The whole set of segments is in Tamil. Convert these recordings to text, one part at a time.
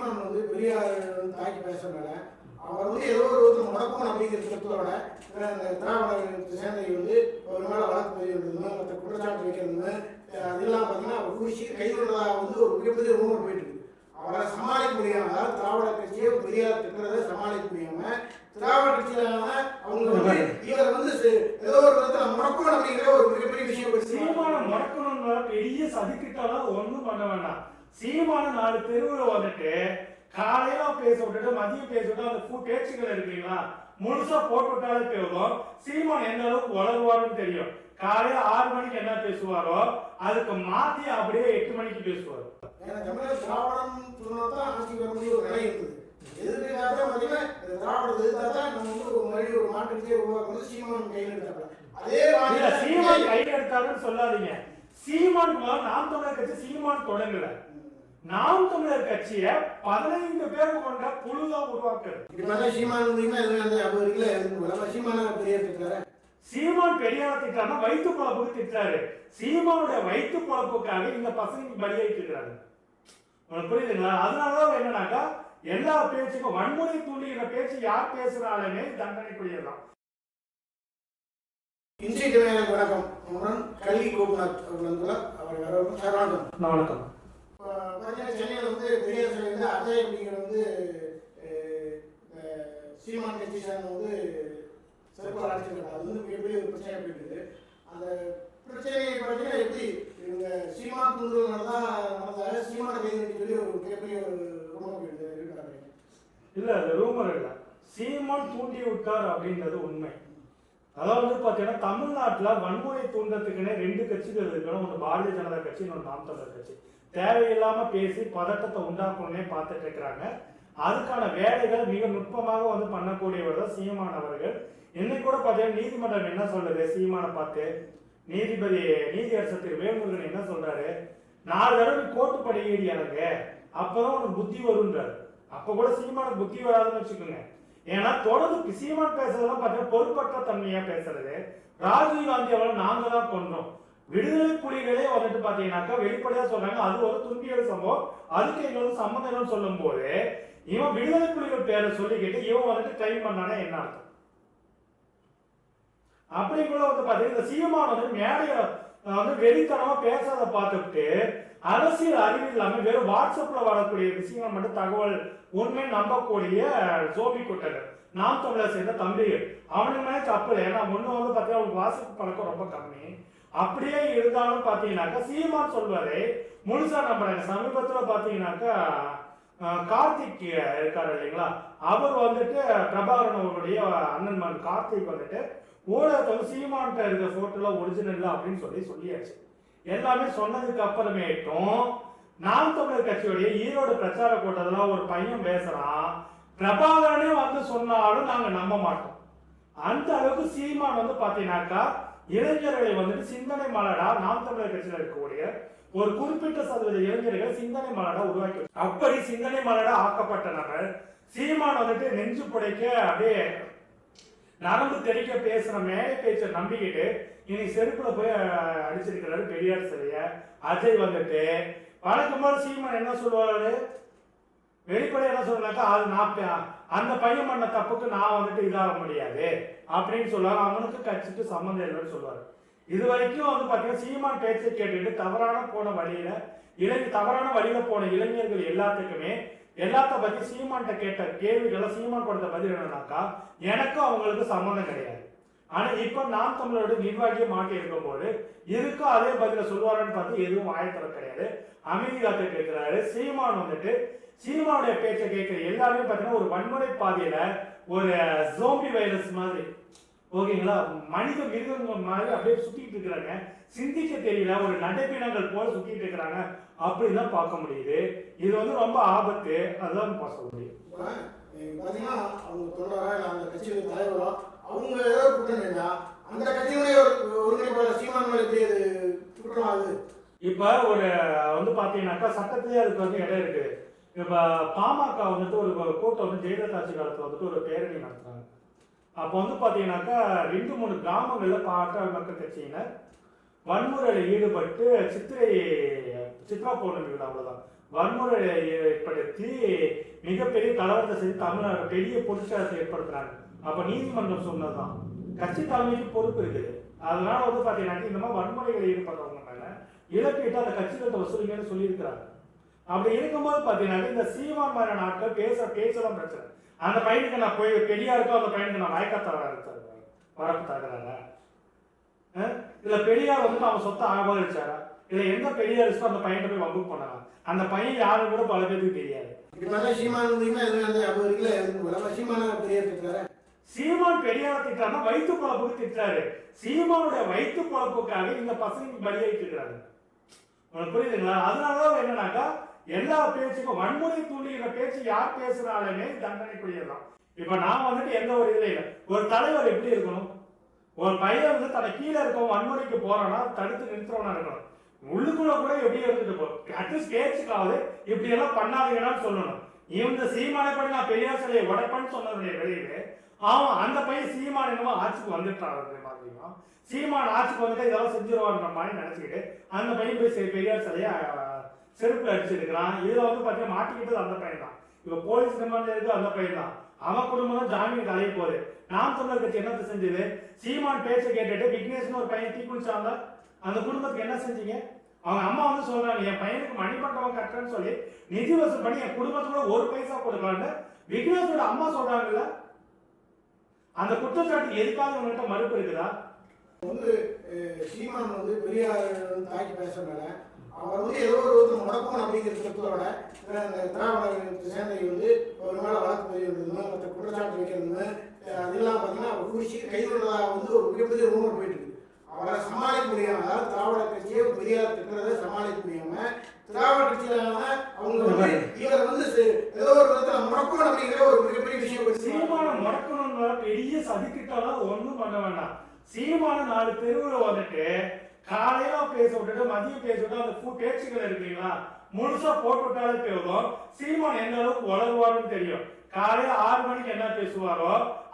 சீமான் வந்து பெரியார் வந்து தாக்கி பேசுறதுனால அவர் வந்து ஏதோ ஒரு விதத்தில் முடக்கணும் அப்படிங்கிற கருத்தோட இந்த திராவிட சேந்தை வந்து ஒரு மேல வழக்கு பதிவு மற்ற குற்றச்சாட்டு வைக்கிறது அதெல்லாம் பார்த்தீங்கன்னா அவர் குடிச்சு கைதுள்ளதா வந்து ஒரு மிகப்பெரிய ரூமர் போயிட்டு இருக்கு. அவரை சமாளிக்க முடியாம அதாவது திராவிட கட்சியை பெரியார் திட்டுறதை சமாளிக்க முடியாம திராவிட கட்சியிலான அவங்க வந்து இவரை வந்து ஏதோ ஒரு விதத்தில் முடக்கணும் அப்படிங்கிற ஒரு மிகப்பெரிய விஷயம் சீமான முடக்கணும்னா பெரிய சதிக்கிட்டாலும் ஒன்றும் பண்ண வேண்டாம். சீமான நாலு தெருவுல வந்துட்டு காலையில பேச விட்டுட்டு மதியம் பேச விட்டு அந்த பேச்சுகள் இருக்கீங்களா முழுசா போட்டு விட்டாலே போதும். சீமான் எந்த அளவுக்கு வளருவாருன்னு தெரியும். காலையில ஆறு மணிக்கு என்ன பேசுவாரோ அதுக்கு மாத்தி அப்படியே எட்டு மணிக்கு பேசுவார். திராவிடம் சொன்னதான் ஆட்சிக்கு வர முடிய ஒரு நிலை இருக்குது. எதிர்க்காக பார்த்தீங்கன்னா திராவிடத்தை எதிர்த்தா தான் நம்ம வந்து ஒரு மறுபடி ஒரு மாற்றத்தையே உருவாக்குறது சீமான் கையில் எடுத்தாங்க அதே மாதிரி சீமான் கையில் எடுத்தாருன்னு சொல்லாதீங்க. சீமான் நாம் தமிழர் கட்சி சீமான் தொடங்கல. நாம் தமிழர் கட்சிய பதினைந்து பேர் கொண்ட குழுதான் உருவாக்குறது. சீமான் சீமான பெரிய சீமான் பெரியார் திட்டாருன்னா வயிற்று பொழப்புக்கு திட்டாரு சீமானுடைய வயிற்று பொழப்புக்காக இந்த பசங்க பலியாயிட்டு இருக்கிறாங்க உங்களுக்கு புரியுதுங்களா? அதனாலதான் என்னன்னாக்கா எல்லா பேச்சுக்கும் வன்முறை தூண்டுகிற பேச்சு யார் பேசுறாலுமே தண்டனைக்குரியதுதான். இன்றைய தினம் வணக்கம். உடன் கல்வி கோபுநாத் அவர்கள் அவர் வரவரும் சார் வணக்கம். சென்னையில் வந்து பெரியார் சிலை வந்து அஜய் அப்படிங்கிற வந்து சீமான் கட்சி சேர்ந்த வந்து சிறப்பாக அழைச்சிருக்காங்க அது வந்து மிகப்பெரிய ஒரு பிரச்சனை போயிட்டு அந்த பிரச்சனையை பார்த்தீங்கன்னா எப்படி இவங்க சீமான் தூண்டுதல்னால தான் நடந்தாங்க சீமான கைது சொல்லி ஒரு மிகப்பெரிய ஒரு ரொம்ப போயிட்டு இல்ல அது ரூமர் இல்ல. சீமான் தூண்டி விட்டார் அப்படின்றது உண்மை. அதாவது வந்து பார்த்தீங்கன்னா தமிழ்நாட்டில் வன்முறை தூண்டத்துக்குன்னே ரெண்டு கட்சிகள் இருக்கணும். ஒன்று பாரதிய ஜனதா கட்சி இன்னொன்று நாம் தமிழர் கட்சி. தேவையில்லாமல் பேசி பதட்டத்தை உண்டாக்கணும்னே பார்த்துட்டு இருக்கிறாங்க. அதுக்கான வேலைகள் மிக நுட்பமாக வந்து பண்ணக்கூடியவர் தான் சீமானவர்கள் இன்னைக்கு கூட பார்த்தீங்கன்னா நீதிமன்றம் என்ன சொல்றது சீமானை பார்த்து நீதிபதி நீதியரசர் திரு வேல்முருகன் என்ன சொல்றாரு? நாலு தடவை கோர்ட்டு படி எனக்கு அப்பதான் உனக்கு புத்தி வரும்ன்றாரு. அப்ப கூட சீமானுக்கு புத்தி வராதுன்னு வச்சுக்கோங்க. ஏன்னா தொடர்ந்து சீமான் பேசுறதெல்லாம் பார்த்தீங்கன்னா பொறுப்பற்ற தன்மையா பேசுறது. ராஜீவ் காந்தி அவரை நாங்க தான் கொண்டோம் விடுதலை புலிகளே வந்துட்டு பாத்தீங்கன்னாக்கா வெளிப்படையா சொல்றாங்க. அது ஒரு துன்பியல் சம்பவம். அதுக்கு எங்களுக்கு சம்மந்தம் இல்லைன்னு சொல்லும் போது இவன் விடுதலை புலிகள் பேரை சொல்லிக்கிட்டு இவன் வந்துட்டு கிளைம் பண்ணானே என்ன அர்த்தம்? அப்படி கூட வந்து பாத்தீங்கன்னா இந்த சீமான் வந்து மேடைய வந்து வெறித்தனமா பேசாத பார்த்துட்டு அரசியல் அறிவு இல்லாமல் வெறும் வாட்ஸ்அப்ல வரக்கூடிய விஷயங்கள் மட்டும் தகவல் உண்மை நம்பக்கூடிய சோபி குட்டர் நாம் தமிழர் சேர்ந்த தம்பிகள் அவனுக்கு மேலே தப்பு இல்லை. ஏன்னா ஒன்று வந்து பார்த்தீங்கன்னா அவனுக்கு வாசிப்பு பழக்கம் ரொம்ப கம்மி. அப்படியே இருந்தாலும் பார்த்தீங்கன்னாக்கா சீமான் சொல்வதை முழுசா நம்புறாங்க. சமீபத்தில் பார்த்தீங்கன்னாக்கா கார்த்திக் இருக்காரு இல்லைங்களா? அவர் வந்துட்டு பிரபாகரன் அவருடைய அண்ணன் மகன் கார்த்திக் வந்துட்டு ஊடகத்தை சீமான்ட்ட இருக்கிற ஃபோட்டோலாம் ஒரிஜினல் அப்படின்னு சொல்லி சொல்லியாச்சு. எல்லாமே சொன்னதுக்கு அப்புறமேட்டும் நாம் தமிழர் கட்சியுடைய ஈரோடு பிரச்சார கூட்டத்தில் ஒரு பையன் பேசுறான். பிரபாகரனே வந்து சொன்னாலும் நாங்க நம்ப மாட்டோம். அந்த அளவுக்கு சீமான் வந்து பாத்தீங்கன்னாக்கா இளைஞர்களை வந்துட்டு சிந்தனை மலடா நாம் தமிழர் கட்சியில் இருக்கக்கூடிய ஒரு குறிப்பிட்ட சதவீத இளைஞர்கள் சிந்தனை மலடா உருவாக்கி அப்படி சிந்தனை மலடா ஆக்கப்பட்ட நபர் சீமான் வந்துட்டு நெஞ்சு புடைக்க அப்படியே நரம்பு தெரிக்க பேசுற மேலே பேச்சை நம்பிக்கிட்டு இன்னைக்கு செருப்புல போய் அடிச்சிருக்கிறாரு பெரியார் சிலைய. அஜய் வந்துட்டு வழக்கம் சீமான் என்ன சொல்லுவாரு? வெளிப்படையா என்ன சொல்றாக்கா அது நான் அந்த பையன் பண்ண தப்புக்கு நான் வந்துட்டு இதாக முடியாது. அப்படின்னு சொல்லுவாங்க அவனுக்கு கட்சிக்கு சம்மந்தம் இல்லைன்னு சொல்லுவாரு. இது வரைக்கும் வந்து பார்த்தீங்கன்னா சீமான் பேச்சை கேட்டுட்டு தவறான போன வழியில இளைஞர் தவறான வழியில போன இளைஞர்கள் எல்லாத்துக்குமே எல்லாத்த பத்தி சீமான்ட்ட கேட்ட கேள்விகளை சீமான் கொடுத்த பதில் என்னன்னாக்கா எனக்கும் அவங்களுக்கு சம்மந்தம் கிடையாது. ஆனா இப்ப நாம் தமிழரோட நிர்வாகியை மாட்டி இருக்கும்போது இதுக்கும் அதே பதில சொல்லுவாரான்னு பார்த்து எதுவும் வாயத்தர கிடையாது. அமைதி காத்து கேட்கிறாரு. சீமான் வந்துட்டு சீமானுடைய பேச்சை கேட்கிற எல்லாருமே பார்த்தீங்கன்னா ஒரு வன்முறை பாதையில ஒரு ஜோம்பி வைரஸ் மாதிரி. ஓகேங்களா? மனித மிருகங்கள் மாதிரி அப்படியே சுத்திட்டு இருக்கிறாங்க. சிந்திக்க தெரியல. ஒரு நடைப்பினங்கள் போல சுத்திட்டு இருக்கிறாங்க. அப்படின்னு தான் பார்க்க முடியுது. இது வந்து ரொம்ப ஆபத்து. அதுதான் பார்க்க முடியும் இப்போ அவங்க தொண்டரா இல்லை அந்த தலைவரோ அவங்க ஏதாவது குற்றம் செஞ்சா அந்த கட்சியுடைய ஒருங்கிணைப்பாளர் சீமான் மேலே எப்படி அது குற்றம் ஆகுது இப்ப ஒரு வந்து பாத்தீங்கன்னாக்கா சட்டத்திலேயே அதுக்கு வந்து இடம் இருக்கு. இப்ப பாமக வந்துட்டு ஒரு கூட்டம் வந்து ஜெயலலிதா ஆட்சி காலத்துல வந்துட்டு ஒரு பேரணி நடத்துறாங்க. அப்போ வந்து பாத்தீங்கன்னாக்கா ரெண்டு மூணு கிராமங்கள்ல பாட்டாள் மக்கள் கட்சியினர் வன்முறையில் ஈடுபட்டு சித்திரை சித்ரா பௌர்ணமி விழாவில் தான் வன்முறை ஏற்படுத்தி மிகப்பெரிய கலவரத்தை செய்து தமிழ்நாடு பெரிய பொருட்சாரத்தை ஏற்படுத்துறாங்க. அப்போ நீதிமன்றம் சொன்னதுதான். கட்சி தலைமைக்கு பொறுப்பு இருக்குது அதனால வந்து பாத்தீங்கன்னா இந்த மாதிரி வன்முறைகள் ஈடுபடுறவங்க மேல இழப்பீட்டு அந்த கட்சிகள்கிட்ட வசூலிங்கன்னு சொல்லியிருக்கிறாங்க. அப்படி இருக்கும்போது பாத்தீங்கன்னா இந்த சீமான் மாதிரி நாட்கள் பேச பேசலாம் பிரச்சனை. அந்த பையனுக்கு நான் போய் பெரியாருக்கோ அந்த பையனுக்கு நான் வாய்க்காத்தவரா வரப்பு தகராறு? இதில் பெரியார் வந்து அவன் சொத்தை ஆபாதிச்சாரா இல்ல எந்த பெரியாரிஸ்டோ அந்த பையன் போய் வம்பு பண்ணலாம் அந்த பையன் யாரும் கூட பல பேருக்கு தெரியாது. இப்போ பார்த்தா சீமான் இருந்தீங்கன்னா எதுவும் சீமான பெரியார் இருக்கிறாரு சீமான் பெரியார் திட்டாருன்னா வயிற்று பாப்புக்கு திட்டாரு சீமானுடைய வயிற்று பாப்புக்காக இந்த பசங்க பலியாயிட்டு இருக்கிறாங்க உனக்கு புரியுதுங்களா அதனாலதான் என்னன்னாக்கா எல்லா பேச்சுக்கும் வன்முறை தூண்டுகிற பேச்சு யார் பேசுறாலுமே தண்டனைக்குரியதான் இப்ப நான் வந்துட்டு எந்த ஒரு இதுல இல்லை. ஒரு தலைவர் எப்படி இருக்கணும்? ஒரு பையன் வந்து தன்னை கீழே இருக்கவன் வன்முறைக்கு போறான்னா தடுத்து நிறுத்துறவனா இருக்கணும். உள்ளுக்குள்ள கூட எப்படி இருந்துட்டு போ அட்லீஸ்ட் பேச்சுக்காவது இப்படி எல்லாம் பண்ணாதீங்கன்னு சொல்லணும். இந்த சீமானை நான் பெரியார் சிலையை உடைப்பேன்னு சொன்னதுடைய வெளியிலே அவன் அந்த பையன் சீமான் என்னமோ ஆட்சிக்கு வந்துட்டான் பாத்தீங்கன்னா சீமான் ஆட்சிக்கு வந்துட்டு இதெல்லாம் செஞ்சிருவான்ற மாதிரி நினைச்சுக்கிட்டு அந்த பையன் போய் பெரியார் சிலையை அஹ், செருப்புல அடிச்சிருக்கிறான் இதுல வந்து பாத்தீங்கன்னா மாட்டிக்கிட்டது அந்த பையன் தான். இப்ப போலீஸ் ரிமாண்ட்ல இருக்கு அந்த பையன் தான். அவன் குடும்பம் தான் ஜாமீன் தலைய போகுது. நாம் தமிழர் கட்சி என்னத்தை செஞ்சது? சீமான் பேச்சை கேட்டுட்டு விக்னேஷ்னு ஒரு பையன் தீக்குளிச்சாங்க அந்த குடும்பத்துக்கு என்ன செஞ்சீங்க? அவங்க அம்மா வந்து சொல்றாங்க என் பையனுக்கு மணிமண்டபம் கட்டுறேன்னு சொல்லி நிதி வசூல் பண்ணி என் குடும்பத்தோட ஒரு பைசா கொடுக்கலான்னு விக்னேஷோட அம்மா சொல்றாங்கல்ல அந்த குற்றச்சாட்டு எதுக்காக உங்கள்கிட்ட மறுப்பு இருக்குதா? வந்து சீமான் வந்து பெரியார் வந்து தாக்கி பேசுறதுனால அவர் வந்து ஏதோ ஒரு ஒருத்தர் முடக்கம் அப்படிங்கிற இந்த திராவிட சேந்தை வந்து ஒரு மேல வழக்கு பதிவு மற்ற குற்றச்சாட்டு வைக்கிறது அது அதெல்லாம் பார்த்தீங்கன்னா அவர் குடிச்சு கைது வந்து ஒரு மிகப்பெரிய ரூமர் போயிட்டு இருக்கு. அவரை சமாளிக்க முடியாம அதாவது திராவிட கட்சியை பெரியார் திட்டத்தை சமாளிக்க முடியாம திராவிட கட்சியிலான அவங்க வந்து இவரை வந்து ஏதோ ஒரு விதத்தில் முடக்கம் அப்படிங்கிற ஒரு மிகப்பெரிய விஷயம் போயிட்டு இருக்கு. சீமான முடக்கணும்னா பெரிய சதிக்கிட்டாலும் ஒன்றும் பண்ண வேண்டாம் சீமான நாலு தெருவில் வந்துட்டு காலையில பேச விட்டுட்டு மதியம் பேச விட்டு அந்த பூ பேச்சுகள் இருக்கீங்களா முழுசா போட்டு விட்டாலே போதும். சீமான் எந்த அளவுக்கு வளருவாருன்னு தெரியும். காலையில ஆறு மணிக்கு என்ன பேசுவாரோ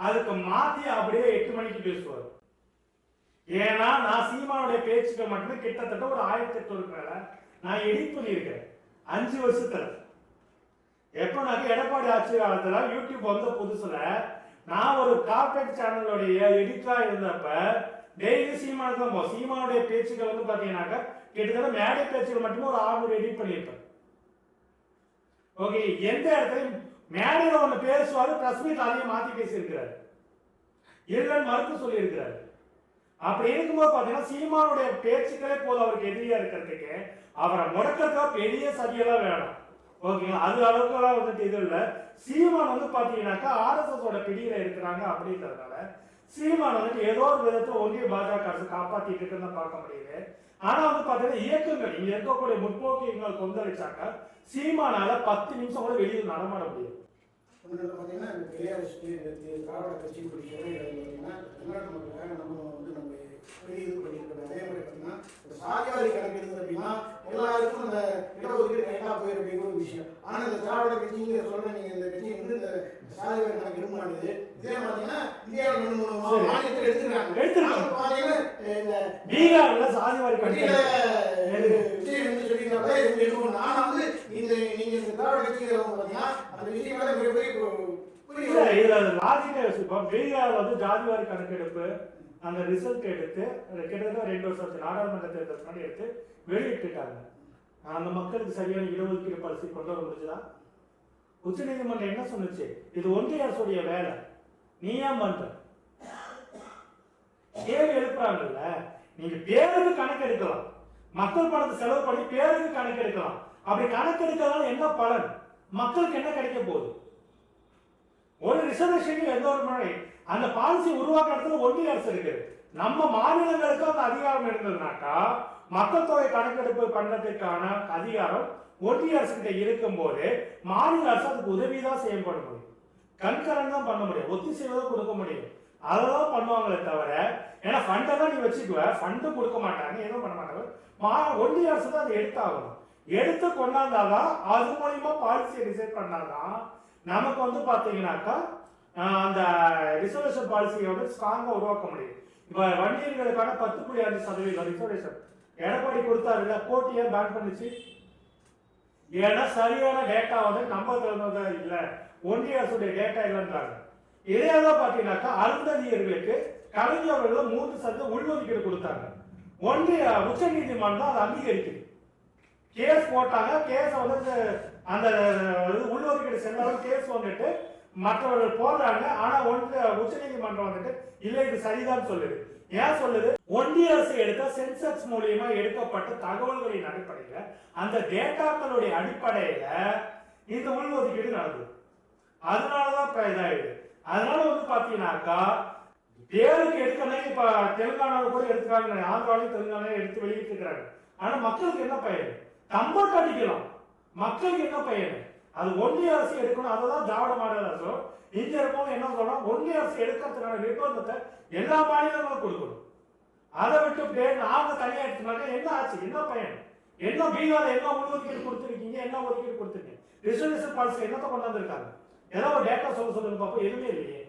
அதுக்கு மாத்தி அப்படியே எட்டு மணிக்கு பேசுவார். ஏன்னா நான் சீமானுடைய பேச்சுக்கள் மட்டுமே கிட்டத்தட்ட ஒரு ஆயிரத்தி எட்டு மேல நான் எடிட் பண்ணியிருக்கேன். அஞ்சு வருஷத்துல. நான் எடப்பாடி ஆட்சி காலத்துல யூடியூப் வந்த புதுசுல நான் ஒரு கார்பரேட் சேனலுடைய எடிட்டரா இருந்தப்ப டெய்லி சீமானுக்கு தான் போகும் சீமானுடைய பேச்சுக்கள் வந்து பாத்தீங்கன்னாக்கா கிட்டத்தட்ட மேடை பேச்சுகள் மட்டுமே ஒரு ஆறுநூறு எடிட் பண்ணியிருப்பேன். ஓகே எந்த இடத்துலையும் மேடையில் ஒன்று பேசுவாரு பிரஸ் மீட் அதையும் மாத்தி பேசியிருக்கிறார். இல்லைன்னு மறுத்து சொல்லியிருக்கிறார். அப்படி இருக்கும்போது பாத்தீங்கன்னா சீமானுடைய பேச்சுக்களே போதும் அவருக்கு எதிரியா இருக்கிறதுக்கு. அவரை முடக்கிறதுக்கு பெரிய சதியெல்லாம் வேணும். ஓகேங்களா? அது அளவுக்குலாம் வந்துட்டு இது இல்லை. சீமான் வந்து பார்த்தீங்கன்னாக்கா ஆர்எஸ்எஸோட பிடியில் இருக்கிறாங்க அப்படின்றதுனால சீமான் வந்துட்டு ஏதோ ஒரு விதத்தை ஒன்றிய பாஜக அரசு காப்பாற்றிட்டு இருக்குன்னு பார்க்க முடியுது. ஆனால் வந்து பார்த்தீங்கன்னா இயக்கங்கள் இங்கே இருக்கக்கூடிய முற்போக்கு இயக்கங்கள் கொந்தளிச்சாக்க சீமானால பத்து நிமிஷம் கூட வெளியில் நடமாட முடியும் பார்த்தீங்கன்னா பெரியார் திராவிட கட்சி பிடிக்கிறது பார்த்தீங்கன்னா தமிழ்நாட்டு மக்களுக்காக நம்ம வந்து நம்ம பெரிய இது பண்ணியிருக்கோம் அதே மாதிரி பார்த்தீங்கன்னா இந்த சாதிவாரி கணக்கு இருக்குது அப்படின்னா எல்லாருக்கும் இந்த இடஒதுக்கீடு கரெக்டாக போயிரு அப்படிங்கிற ஒரு விஷயம் ஆனால் இந்த திராவிட கட்சிங்கிற சொல்ற நீங்கள் இந்த கட்சி வந்து இந்த சாதிவாரி கணக்கு இருக்க மாட்டேது பார்த்தீங்கன்னா இந்தியாவில் ரெண்டு மூணு. மாநிலத்தில் எடுத்துருக்காங்க எடுத்திருக்காங்க. பீகார்ல விஜய் வந்து சொல்லியிருந்தாங்க. இது எதுவும் நான் வந்து இந்த நீங்க இந்த திராவிட கட்சிங்கிறவங்க பார்த்தீங்கன்னா அந்த விஜய் மேல மிகப்பெரிய இதுல லாஜிக்கா பீகார்ல வந்து ஜாதிவாரி கணக்கெடுப்பு அந்த ரிசல்ட் எடுத்து கிட்டத்தட்ட ரெண்டு ஆச்சு. நாடாளுமன்ற தேர்தல் முன்னாடி எடுத்து வெளியிட்டுட்டாங்க. அந்த மக்களுக்கு சரியான இடஒதுக்கீடு பாலிசி கொண்டு வர முடிஞ்சதா? உச்சநீதிமன்றம் என்ன சொன்னுச்சு? இது ஒன்றிய அரசுடைய வேலை. நீ ஏன் பண்ற கேள்வி எழுப்புறாங்கல்ல நீங்க பேருக்கு கணக்கு எடுக்கலாம் மக்கள் பணத்தை செலவு பண்ணி பேருக்கு கணக்கு எடுக்கலாம் அப்படி கணக்கு எடுக்கிறதால என்ன பலன்? மக்களுக்கு என்ன கிடைக்க போகுது? ஒரு ரிசர்வேஷன் எந்த ஒரு முறை அந்த பாலிசி உருவாக்க இடத்துல ஒன்றிய அரசு இருக்கு. நம்ம மாநிலங்களுக்கு அந்த அதிகாரம் இருந்ததுனாக்கா மக்கள் தொகை கணக்கெடுப்பு பண்றதுக்கான அதிகாரம் ஒன்றிய அரசு கிட்ட இருக்கும்போது மாநில அரசு அதுக்கு உதவி தான் செய்யப்பட முடியும் கண்கரன் தான் பண்ண முடியும். ஒத்திசைவு தான் கொடுக்க முடியும். அதெல்லாம் பண்ணுவாங்களே தவிர ஏன்னா ஃபண்டை தான் நீ வச்சுக்குவ ஃபண்டு கொடுக்க மாட்டாங்க எதுவும் பண்ண மாட்டாங்க. மா ஒன்றிய அரசு தான் அதை எடுத்தாகணும். எடுத்து கொண்டாந்தாதான் அது மூலியமா பாலிசியை டிசைட் பண்ணாதான் நமக்கு வந்து பாத்தீங்கன்னாக்கா அந்த ரிசர்வேஷன் பாலிசியை வந்து ஸ்ட்ராங்கா உருவாக்க முடியும். இப்ப வண்டியர்களுக்கான பத்து புள்ளி அஞ்சு சதவீதம் ரிசர்வேஷன் எடப்பாடி கொடுத்தாருல கோர்ட் ஏன் பேன் பண்ணுச்சு. ஏன்னா சரியான டேட்டா வந்து நம்ம தகுந்ததா இல்லை. ஒன்றிய அரசுடைய டேட்டா இல்லைன்றாங்க. இதே பார்த்தீங்கன்னாக்கா அருந்ததியர்களுக்கு கலைஞர்கள் மூன்று சதவீதம் உள்ஒதுக்கீடு கொடுத்தாங்க. ஒன்றிய உச்ச நீதிமன்றம் அதை அங்கீகரிக்குது. கேஸ் போட்டாங்க கேஸ் வந்து அந்த இது உள்ஒதுக்கீடு சென்றாலும் கேஸ் வந்துட்டு மற்றவர்கள் போடுறாங்க. ஆனா ஒன்று உச்சநீதிமன்றம் வந்துட்டு இல்லை இது சரிதான் சொல்லுது. ஏன் சொல்லுது? ஒன்றிய அரசு எடுத்த சென்சஸ் மூலியமா எடுக்கப்பட்ட தகவல்களின் அடிப்படையில அந்த டேட்டாக்களுடைய அடிப்படையில இந்த உள்ஒதுக்கீடு நடந்தது அதனாலதான் இப்ப இதாயிடுது. அதனால வந்து பாத்தீங்கன்னாக்கா பேருக்கு எடுக்கணும் இப்ப தெலுங்கானாவில் கூட எடுத்துக்காங்க ஆந்திராவிலையும் தெலுங்கானாலையும் எடுத்து வெளியிட்டு இருக்கிறாங்க ஆனா மக்களுக்கு என்ன பயன்? தம்பட்டு அடிக்கலாம் மக்களுக்கு என்ன பயன்? அது ஒன்றிய அரசு எடுக்கணும் அதை தான் திராவிட மாடல் அரசு. இங்க இருக்கவங்க என்ன சொல்றோம் ஒன்றிய அரசு எடுக்கிறதுக்கான நிர்பந்தத்தை எல்லா மாநிலங்களும் கொடுக்கணும். அதை விட்டு நாங்க தனியா எடுத்துனாக்க என்ன ஆச்சு? என்ன பயன்? என்ன பீகார் என்ன உள்ஒதுக்கீடு கொடுத்துருக்கீங்க? என்ன ஒதுக்கீடு கொடுத்துருக்கீங்க? ரிசர்வேஷன் பாலிசி என்னத்தை கொண்டாந்துருக்காங்க ஏதோ ஒரு டேட்டா சொல்ல சொல்லுங்க பார்ப்போம் எதுவுமே இல்லையே.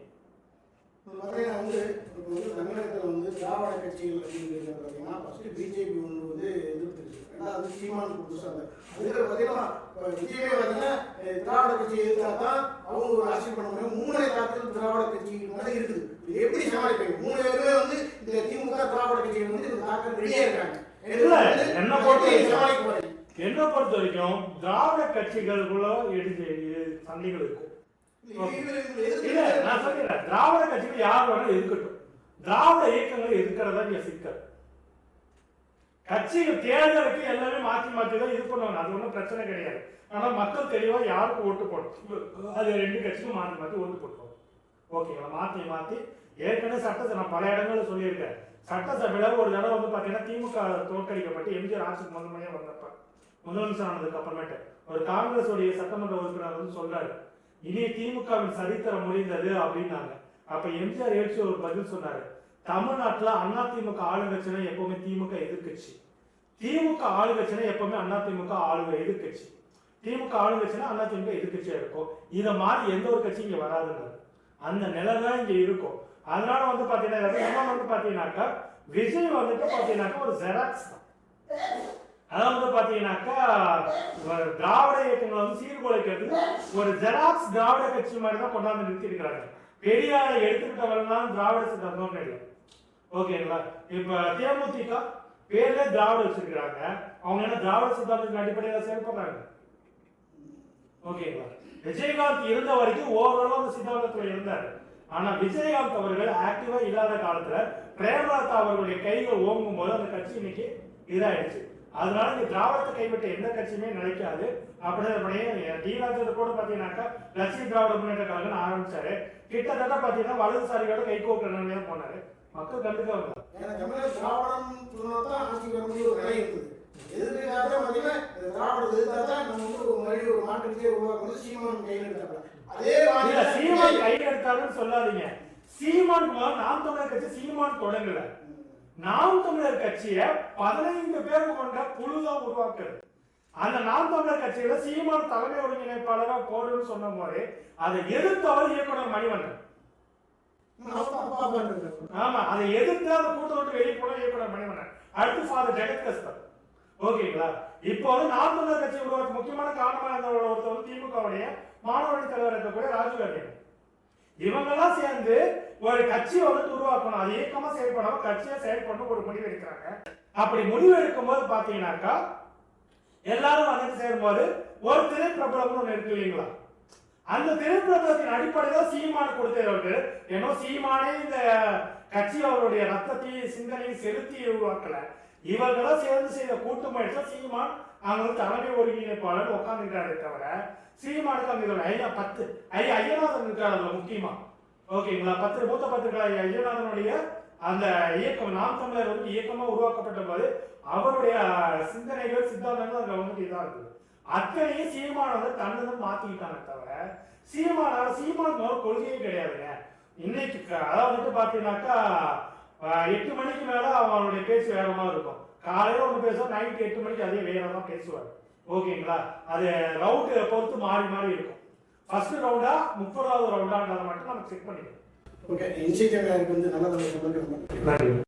இப்போ பார்த்தீங்கன்னா வந்து இப்போ வந்து தமிழகத்தில் வந்து திராவிட கட்சிகள் அப்படின்னு பார்த்தீங்கன்னா ஃபர்ஸ்ட் பிஜேபி ஒன்று வந்து எதிர்த்துருச்சு. ரெண்டாவது சீமான் புதுசாக அதுக்கு பார்த்தீங்கன்னா விஜயமே பார்த்தீங்கன்னா திராவிட கட்சி எதிர்த்தா தான் அவங்க ஒரு அரசியல் பண்ண முடியும். மூணே தாக்கல் திராவிட கட்சி மேலே இருக்குது. இது எப்படி சமாளிப்பீங்க? மூணு பேருமே வந்து இந்த திமுக திராவிட கட்சிகள் வந்து இந்த தாக்கல் ரெடியாக இருக்காங்க. என்ன வரைக்கும் சமாளிக்க போறீங்க என்ன பொறுத்த வரைக்கும் திராவிட கட்சிகளுக்குள்ள எடுத்து சண்டைகள் இருக்கும். இல்ல நான் சொல்லிடுறேன் திராவிட கட்சிகள் யார் வேணாலும் இருக்கட்டும். திராவிட இயக்கங்கள் இருக்கிறதா இங்க சிக்கல். கட்சிகள் தேர்தலுக்கு எல்லாமே மாற்றி மாற்றி தான் இது பண்ணுவாங்க. அது ஒன்றும் பிரச்சனை கிடையாது. ஆனால் மக்கள் தெளிவாக யாருக்கு ஓட்டு போடும் அது ரெண்டு கட்சிக்கும் மாற்றி மாற்றி ஓட்டு போட்டுருவாங்க ஓகேங்களா மாற்றி மாற்றி ஏற்கனவே சட்டத்தை நான் பல இடங்களில் சொல்லியிருக்கேன். சட்டசபையில் ஒரு தடவை வந்து பார்த்தீங்கன்னா திமுக தோற்கடிக்கப்பட்டு எம்ஜிஆர் ஆட்சிக்கு முதல் முறையா வந்தப்ப முதலமைச்சர் ஆனதுக்கு அப்புறமேட்டு ஒரு காங்கிரஸ் உடைய சட்டமன்ற உறுப்பினர் வந்து சொல்றாரு. இனி திமுகவின் சரித்திரம் முடிந்தது அப்படின்னாங்க. அப்ப எம்ஜிஆர் எழுச்சி ஒரு பதில் சொன்னாரு. தமிழ்நாட்டில் அண்ணா திமுக ஆளுங்கட்சினா எப்பவுமே திமுக எதிர்கட்சி திமுக ஆளுங்கட்சினா எப்பவுமே அண்ணா திமுக ஆளுங்க எதிர்கட்சி திமுக ஆளுங்கட்சினா அண்ணா திமுக எதிர்க்கட்சியா இருக்கும். இதை மாதிரி எந்த ஒரு கட்சி இங்க வராதுங்க. அந்த நிலை தான் இங்க இருக்கும். அதனால வந்து பாத்தீங்கன்னா வந்து பாத்தீங்கன்னாக்கா விஜய் வந்துட்டு பாத்தீங்கன்னாக்கா ஒரு ஜெராக்ஸ் தான். அதாவது வந்து பாத்தீங்கன்னாக்கா திராவிட இயக்கங்களை வந்து சீர்குலைக்கிறது ஒரு ஜெராக்ஸ் திராவிட கட்சி மாதிரி தான் கொண்டாந்து நிறுத்தி இருக்கிறாங்க பெரியாரை எடுத்துக்கிட்டவரெல்லாம் திராவிட சித்தாந்தம் இல்லை ஓகேங்களா? இப்ப தேமுதிக பேர்ல திராவிட வச்சிருக்கிறாங்க. அவங்க என்ன திராவிட சித்தாந்தத்தின் அடிப்படையில் செயல்படுறாங்க? ஓகேங்களா? விஜயகாந்த் இருந்த வரைக்கும் ஓரளவு அந்த சித்தாந்தத்துல இருந்தார். ஆனா விஜயகாந்த் அவர்கள் ஆக்டிவா இல்லாத காலத்துல பிரேமலதா அவர்களுடைய கைகள் ஓங்கும் போது அந்த கட்சி இன்னைக்கு இதாயிடுச்சு. அதனால இந்த திராவிடத்தை கைவிட்ட எந்த கட்சியுமே நினைக்காது அப்படியே டிராஜர் கூட பாத்தீங்கன்னாக்கா லட்சுமி திராவிட முன்னேற்ற கழகம் ஆரம்பிச்சாரு. கிட்டத்தட்ட பாத்தீங்கன்னா வலதுசாரியோட கை கோக்குற போனாரு. மக்கள் பார்த்தீங்கன்னா உருவாக்குறது சீமான் கையில் எடுத்தாருன்னு சொல்லாதீங்க. சீமான் நாம் தமிழர் கட்சி சீமான் தொடங்கல. நாம் தமிழர் கட்சியை பதினைந்து பேர் கொண்ட குழுதான் உருவாக்குறது. அந்த நாம் தமிழர் கட்சியில சீமான் தலைமை ஒருங்கிணைப்பாளராக போடுன்னு சொன்ன போது அதை எதிர்த்தவர் இயக்குனர் மணிவண்ணன். ஆமா அதை எதிர்த்து அந்த கூட்டம் விட்டு வெளியே போன இயக்குனர் மணிவண்ணன். அடுத்து ஃபாதர் ஜெகத் கஸ்தர். ஓகேங்களா இப்போ வந்து நாம் தமிழர் கட்சி உருவாக்க முக்கியமான காரணமாக இருந்த ஒருத்தர் வந்து திமுகவுடைய மாணவர்கள் தலைவர் இருக்கக்கூடிய ராஜீவ் இவங்கெல்லாம் சேர்ந்து ஒரு கட்சியை வந்து உருவாக்கணும். அது இயக்கமா செயல்படாம கட்சியா செயல்படணும் ஒரு முடிவு எடுக்கிறாங்க. அப்படி முடிவு எடுக்கும் போது பாத்தீங்கன்னாக்கா எல்லாரும் வந்துட்டு சேரும்போது ஒரு திரைப்பிரபலம்னு ஒண்ணு இருக்கு இல்லைங்களா? அந்த திரைப்பிரபலத்தின் அடிப்படையில சீமான கொடுத்தவர்கள் ஏன்னோ சீமானே இந்த கட்சி அவருடைய ரத்தத்தையும் சிந்தனையும் செலுத்தி உருவாக்கல. இவர்களும் சேர்ந்து செய்த கூட்டு முயற்சி சீமான் அவங்க தலைமை ஒருங்கிணைப்பாளர் உட்காந்துக்கிறாரே தவிர சீமானுக்கு அந்த ஐயா பத்து ஐயா ஐயநாதன் இருக்காரு அதுல முக்கியமா. ஓகேங்களா பத்து மூத்த பத்திரிகை ஐயநாதனுடைய அந்த இயக்கம் நாம் தமிழர் வந்து இயக்கமாக உருவாக்கப்பட்ட போது அவருடைய சிந்தனைகள் சித்தாந்தங்கள் அங்க வந்துட்டு இதா இருக்குது. அத்தனையும் சீமானவர் வந்து தன்னதும் மாத்திக்கிட்டாங்க தவிர சீமானால சீமான் மேல கொள்கையே கிடையாதுங்க. இன்னைக்கு அதாவது வந்துட்டு எட்டு மணிக்கு மேல அவனுடைய பேச்சு வேகமாக இருக்கும். காலையில ஒன்று பேசுவோம் நைட்டு எட்டு மணிக்கு அதே வேகமாக தான் பேசுவார் ஓகேங்களா அது ரவுட்டு பொறுத்து மாறி மாறி இருக்கும். ஃபர்ஸ்ட் ரவுண்டா முப்பதாவது ரவுண்டான்றதை மட்டும் நம்ம செக் பண்ணிக்கணும். ஓகே இன்சிடென்ட் வந்து நல்ல நல்ல சொல்லுங்க. நன்றி.